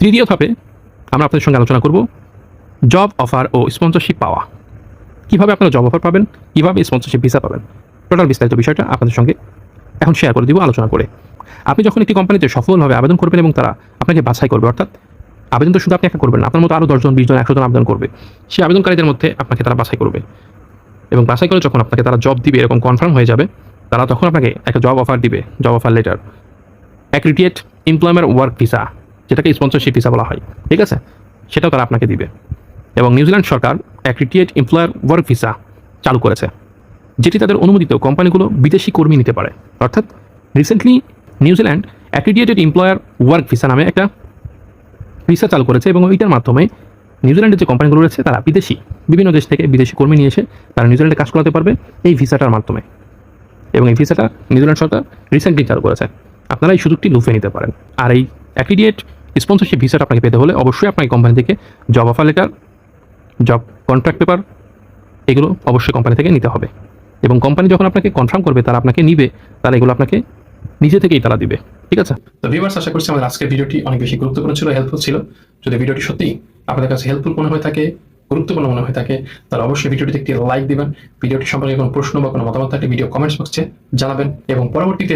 তৃতীয় ধাপে আমরা আপনাদের সঙ্গে আলোচনা করব জব অফার ও স্পন্সরশিপ পাওয়া। কীভাবে আপনারা জব অফার পাবেন? কীভাবে স্পন্সরশিপ ভিসা পাবেন? টোটাল বিস্তারিত বিষয়টা আপনাদের সঙ্গে এখন শেয়ার করে দিব আলোচনা করে। আপনি যখন একটি কোম্পানিতে সফলভাবে আবেদন করবেন এবং তারা আপনাকে বাছাই করবে, অর্থাৎ আবেদন তো শুধু আপনি একটা করবেন না, আপনার মতো আরও দশজন বিশজন একশো জন আবেদন করবে। সেই আবেদনকারীদের মধ্যে আপনাকে তারা বাছাই করবে। এবং বাছাই করে যখন আপনাকে তারা জব দিবে, এরকম কনফার্ম হয়ে যাবে, তারা তখন আপনাকে একটা জব অফার দিবে job offer letter accredit employment work visa যেটাকে স্পন্সরশিপ ভিসা বলা হয়, ঠিক আছে? সেটাও তারা আপনাকে দিবে। এবং নিউজিল্যান্ড সরকার অ্যাক্রিডিয়েট এমপ্লয়ার ওয়ার্ক ভিসা চালু করেছে, যেটি তাদের অনুমোদিত কোম্পানিগুলো বিদেশি কর্মী নিতে পারে। অর্থাৎ recently New Zealand accredited employer work visa নামে একটা ভিসা চালু করেছে এবং ওইটার মাধ্যমে নিউজিল্যান্ডের যে কোম্পানিগুলো রয়েছে, তারা বিদেশি, বিভিন্ন দেশ থেকে বিদেশি কর্মী নিয়ে এসে তারা নিউজিল্যান্ডে কাজ করাতে পারবে এই ভিসাটার মাধ্যমে। এবং এই ভিসাটা নিউজিল্যান্ড সরকার রিসেন্টলি চালু করেছে। আপনারা এই সুযোগটি লুফে নিতে পারেন। আর এই অ্যাক্রিডিয়েট স্পন্সরশিপ ভিসাটা আপনাকে পেতে হলে অবশ্যই আপনাকে কোম্পানি থেকে job offer letter job contract paper এগুলো অবশ্যই কোম্পানি থেকে নিতে হবে। এবং কোম্পানি যখন আপনাকে কনফার্ম করবে, তারা আপনাকে নিবে, তারা এগুলো আপনাকে নিজে থেকেই তারা দিবে। ঠিক আছে? তো ভিউয়ার্স আশা করছি আমাদের আজকের ভিডিওটি অনেক বেশি গুরুত্বপূর্ণ ছিল হেল্পফুল ছিল। যদি ভিডিওটি সত্যি আপনাদের কাছে হেল্পফুল মনে হয়ে থাকে, গুরুত্বপূর্ণ মনে হয়ে থাকে, তাহলে অবশ্যই ভিডিওটিতে একটি লাইক দিবেন। ভিডিওটি সম্পর্কে কোনো প্রশ্ন বা কোনো মতামত থাকলে ভিডিও কমেন্টস বক্সে জানাবেন এবং পরবর্তীতে